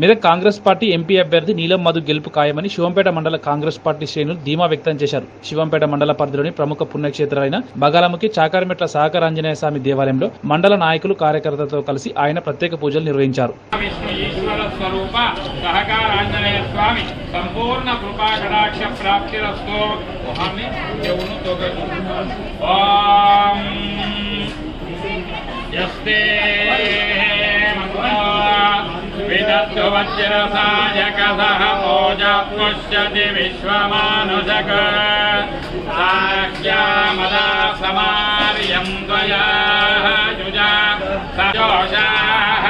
Medak Congress party MP అభ్యర్థి నీలం మధు గెలుపు ఖాయమని శివంపేట మండల కాంగ్రెస్ పార్టీ శ్రేణులు ధీమా వ్యక్తం చేశారు. శివంపేట మండల పరిధిలోని ప్రముఖ పుణ్యక్షేత్రాలైన బగాలముఖి చాకారమెట్ల సహకార ఆంజనేయ స్వామి దేవాలయంలో మండల నాయకులు కార్యకర్తలతో కలిసి ఆయన ప్రత్యేక పూజలు నిర్వహించారు. సంపూర్ణ కృపా కటాక్ష యస్తే वज्रसायकसः मोजपुष्यति विश्वमानुषक साख्यामदा समार्यम् त्वया युजा सजोषाः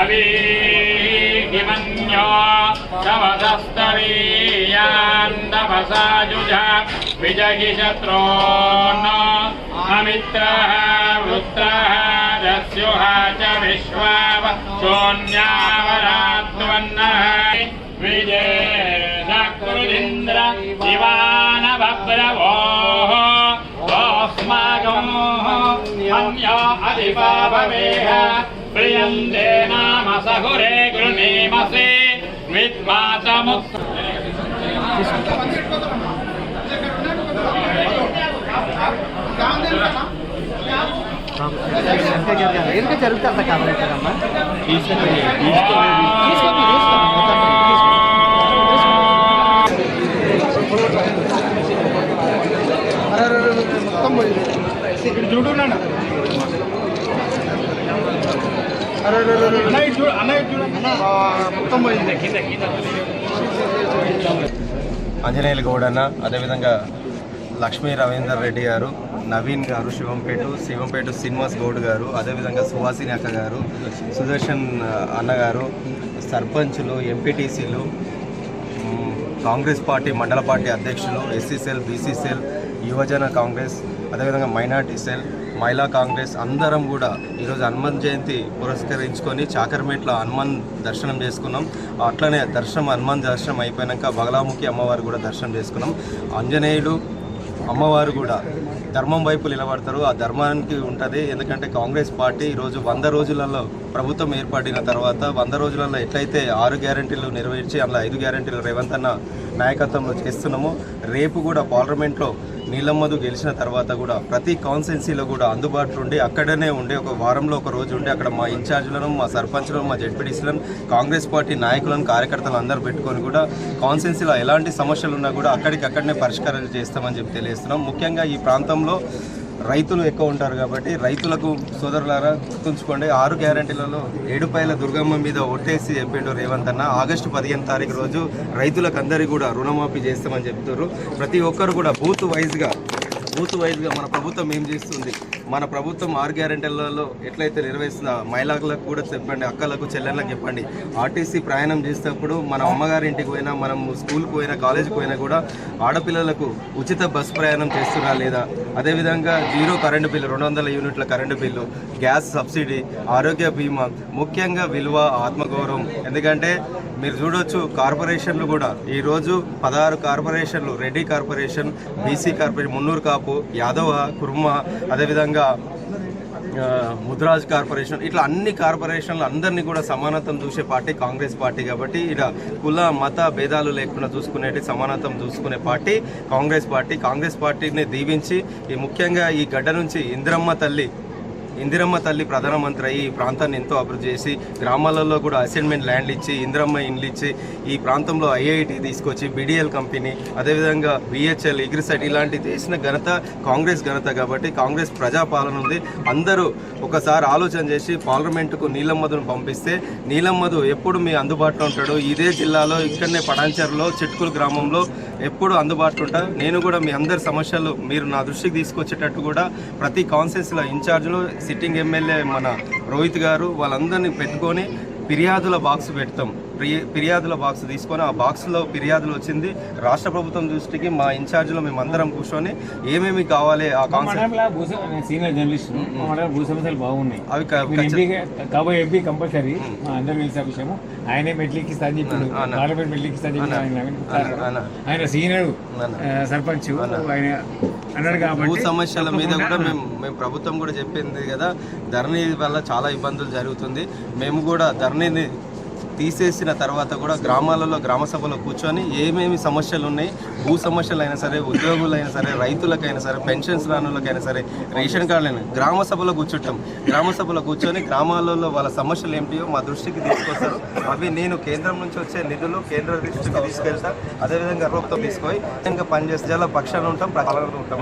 अवीकिमन्यो तवधस्तरीयान्दवसा युजा विजगिशत्रोन्नो अमित्रः, वृत्रः, दस्युः च विश्वा। शून्यावरात्वन्नः विजेशकृदिन्द्र दिवानभद्रवोः अस्माकम् अन्यो अधिपाभवेह प्रियन्ते नाम सहुरे गृणीमसि विद्वासमुत् ఎందుకు జరుగుతుంది కాబట్టి అమ్మా మొత్తం పోయింది ఇక్కడ గౌడన్న అదేవిధంగా లక్ష్మీ రవీందర్ రెడ్డి గారు. నవీన్ గారు శివంపేట శివంపేట శ్రీనివాస్ గౌడ్ గారు అదేవిధంగా సుహాసిని అక్క గారు సుదర్శన్ అన్నగారు సర్పంచులు ఎంపీటీసీలు కాంగ్రెస్ పార్టీ మండల పార్టీ అధ్యక్షులు ఎస్సీ సెల్ బీసీ సెల్ యువజన కాంగ్రెస్ అదేవిధంగా మైనార్టీ సెల్ మహిళా కాంగ్రెస్ అందరం కూడా ఈరోజు హనుమాన్ జయంతి పురస్కరించుకొని చాకర్మేట్లో హనుమాన్ దర్శనం చేసుకున్నాం. అట్లనే దర్శనం హనుమాన్ దర్శనం అయిపోయాక బగలాముఖి అమ్మవారు కూడా దర్శనం చేసుకున్నాం. ఆంజనేయుడు అమ్మవారు కూడా ధర్మం వైపు నిలబడతారు. ఆ ధర్మానికి ఉంటుంది. ఎందుకంటే కాంగ్రెస్ పార్టీ ఈరోజు వంద రోజులలో ప్రభుత్వం ఏర్పడిన తర్వాత వంద రోజులలో ఎట్లయితే ఆరు గ్యారంటీలు నెరవేర్చి అందులో ఐదు గ్యారంటీలు రేవంత్ అన్న నాయకత్వంలో చేస్తున్నామో రేపు కూడా పార్లమెంట్లో నీలమ్మదు గెలిచిన తర్వాత కూడా ప్రతి కాన్సెన్సీలో కూడా అందుబాటులో ఉండి అక్కడనే ఉండి ఒక వారంలో ఒక రోజు ఉండి అక్కడ మా ఇన్ఛార్జ్లను మా సర్పంచ్లను మా జడ్పీటీసీలను కాంగ్రెస్ పార్టీ నాయకులను కార్యకర్తలు అందరూ పెట్టుకొని కూడా కాన్సెన్సీలో ఎలాంటి సమస్యలు ఉన్నా కూడా అక్కడికి అక్కడనే పరిష్కారాలు చేస్తామని చెప్పి తెలియజేస్తున్నాం. ముఖ్యంగా ఈ ప్రాంతంలో రైతులు ఎక్కువ ఉంటారు కాబట్టి రైతులకు సోదరులారా గుర్తుంచుకోండి ఆరు గ్యారంటీలలో ఏడుపాయల దుర్గమ్మ మీద ఒట్టేసి చెప్పిండు రేవంత్ అన్న. ఆగస్టు పదిహేను తారీఖు రోజు రైతులకు అందరికీ కూడా రుణమాఫీ చేస్తామని చెప్తున్నారు. ప్రతి ఒక్కరు కూడా బూత్ వైజ్గా బూత్ వైజ్గా మన ప్రభుత్వం ఏం చేస్తుంది? మన ప్రభుత్వం ఆరు గ్యారెంటీలలో ఎట్లయితే నిర్వహిస్తుందో మహిళలకు కూడా చెప్పండి అక్కలకు చెల్లెళ్ళకి చెప్పండి. ఆర్టీసీ ప్రయాణం చేసేటప్పుడు మన అమ్మగారి ఇంటికి పోయినా మనం స్కూల్కి పోయినా కాలేజీకి పోయినా కూడా ఆడపిల్లలకు ఉచిత బస్ ప్రయాణం చేస్తున్నా లేదా? అదేవిధంగా జీరో కరెంటు బిల్లు రెండు వందల యూనిట్ల కరెంటు బిల్లు గ్యాస్ సబ్సిడీ ఆరోగ్య బీమా ముఖ్యంగా విలువ ఆత్మగౌరవం. ఎందుకంటే మీరు చూడొచ్చు కార్పొరేషన్లు కూడా. ఈరోజు పదహారు కార్పొరేషన్లు Reddy corporation BC corporation Munnuru Kapu Yadava Kurma అదేవిధంగా ముద్రాజ్ కార్పొరేషన్. ఇట్లా అన్ని కార్పొరేషన్లు అందరినీ కూడా సమానత్వం చూసే పార్టీ కాంగ్రెస్ పార్టీ కాబట్టి ఇలా కుల మత భేదాలు లేకుండా చూసుకునేటి సమానత్వం చూసుకునే పార్టీ కాంగ్రెస్ పార్టీ. కాంగ్రెస్ పార్టీని దీవించి ఈ ముఖ్యంగా ఈ గడ్డ నుంచి ఇంద్రమ్మ తల్లి ఇందిరమ్మ తల్లి ప్రధానమంత్రి అయ్యి ఈ ప్రాంతాన్ని ఎంతో అభివృద్ధి చేసి గ్రామాలలో కూడా అసైన్మెంట్ ల్యాండ్లు ఇచ్చి ఇందిరమ్మ ఇండ్లు ఇచ్చి ఈ ప్రాంతంలో ఐఐటి తీసుకొచ్చి బీడీఎల్ కంపెనీ అదేవిధంగా బిహెచ్ఎల్ ఇగ్రిసెట్ ఇలాంటివి చేసిన ఘనత కాంగ్రెస్ ఘనత కాబట్టి కాంగ్రెస్ ప్రజాపాలన ఉంది. అందరూ ఒకసారి ఆలోచన చేసి పార్లమెంటుకు నీలమ్మధును పంపిస్తే నీలమ్మధు ఎప్పుడు మీ అందుబాటులో ఉంటాడు? ఇదే జిల్లాలో ఇక్కడనే పటాన్చర్లో చిట్కుల గ్రామంలో ఎప్పుడు అందుబాటులో ఉంటా నేను కూడా మీ అందరి సమస్యలు మీరు నా దృష్టికి తీసుకొచ్చేటట్టు కూడా ప్రతి కాన్సెన్స్లో ఇన్ఛార్జ్లో సిట్టింగ్ ఎమ్మెల్యే మన రోహిత్ గారు వాళ్ళందరినీ పెట్టుకొని ఫిర్యాదుల బాక్స్ పెడతాం. ఫిర్యాదుల బాక్స్ తీసుకొని ఆ బాక్స్లో ఫిర్యాదులు వచ్చింది. రాష్ట్ర ప్రభుత్వం దృష్టికి మా ఇన్ఛార్జ్లో మేము అందరం కూర్చొని ఏమేమి కావాలి ఆ కాన్సెప్ట్ సీనియర్ జర్నలిస్ట్. భూ సమస్యలు బాగున్నాయి. అవి కాబోయే ఎంపీ కంపల్సరీ మా అందరూ తెలిసిన విషయము? ఆయనే చెప్పిండు. పార్లమెంట్ చెప్పిండు. ఆయన సీనియర్ సర్పంచ్ అన్నాడు భూ సమస్యల మీద కూడా మేము మేము ప్రభుత్వం కూడా చెప్పింది కదా ధరణి వల్ల చాలా ఇబ్బందులు జరుగుతుంది. మేము కూడా ధరణిని తీసేసిన తర్వాత కూడా గ్రామాలలో గ్రామ సభలో కూర్చొని ఏమేమి సమస్యలు ఉన్నాయి భూ సమస్యలు అయినా సరే ఉద్యోగులైనా సరే రైతులకైనా సరే పెన్షన్స్ రానులకైనా సరే రేషన్ కార్డులైనా గ్రామ సభలో కూర్చుంటాం. గ్రామ సభలో కూర్చొని గ్రామాలలో వాళ్ళ సమస్యలు ఏమిటియో మా దృష్టికి తీసుకొస్తారు. అవి నేను కేంద్రం నుంచి వచ్చే నిధులు కేంద్ర దృష్టికి తీసుకెళ్తా. అదేవిధంగా రూపంతో తీసుకొని ఇంకా పనిచేస్తే చాలా పక్షాన ఉంటాం ప్రజలు ఉంటాం.